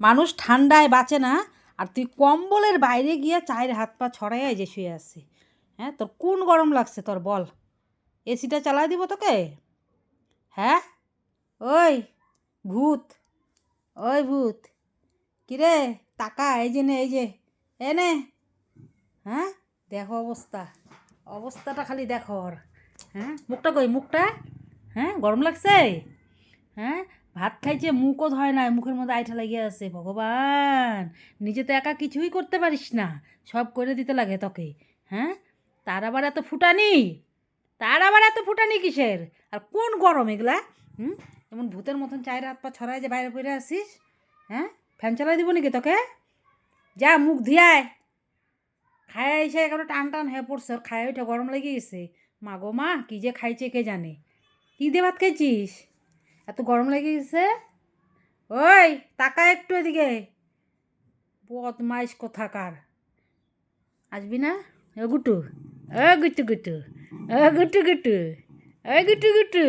মানুষ ঠান্ডায় বাঁচে না, আর তুই কম্বলের বাইরে গিয়ে চায়ের হাত পা ছড়াই যে শুয়ে আসি হ্যাঁ তোর কোন গরম লাগছে তোর বল। এসিটা চালাই দিব তোকে? হ্যাঁ? ওই, ভূত। ওই ভূত। কিরে টাকা এই যে নে, এই যে। এ নে। হ্যাঁ? দেখো অবস্থা। অবস্থাটা খালি দেখো হ্যাঁ? মুখটা কই? মুখটা? হ্যাঁ? গরম লাগছে? হ্যাঁ? ভাত খাইছে, মুখও ধয় না মুখের মধ্যে আইঠা লাগিয়ে আছে। ভগবান, নিজে তো একা কিছুই করতে পারিস না। সব করে দিতে লাগে তোকে হ্যাঁ? তার আবার এত ফুটানি? তার আবার এত ফুটানি কিসের? আর কোন গরম এগুলা? হুম? এমন ভূতের মতন চায়ের হাত পা ছড়ায় যে বাইরে পড়ে আসিস হ্যাঁ? ফ্যান চালাই দিব নাকি তোকে? যা, মুখ ধুয়ায়। খায় এসে একেবারে টান টান হয়ে পড়ছে খায় ওইটা গরম লেগে গেছে। মা গো মা, কী যে খাইছে কে জানে? কী দিয়ে ভাত খাইছিস? এত গরম লেগে গেছে ওই তাকা একটু এদিকে। বদমাইশ কোথাকার। আসবি না? ও গুটু ও গুটু গুটু ও গুটু গুটু ও গুটু গুটু।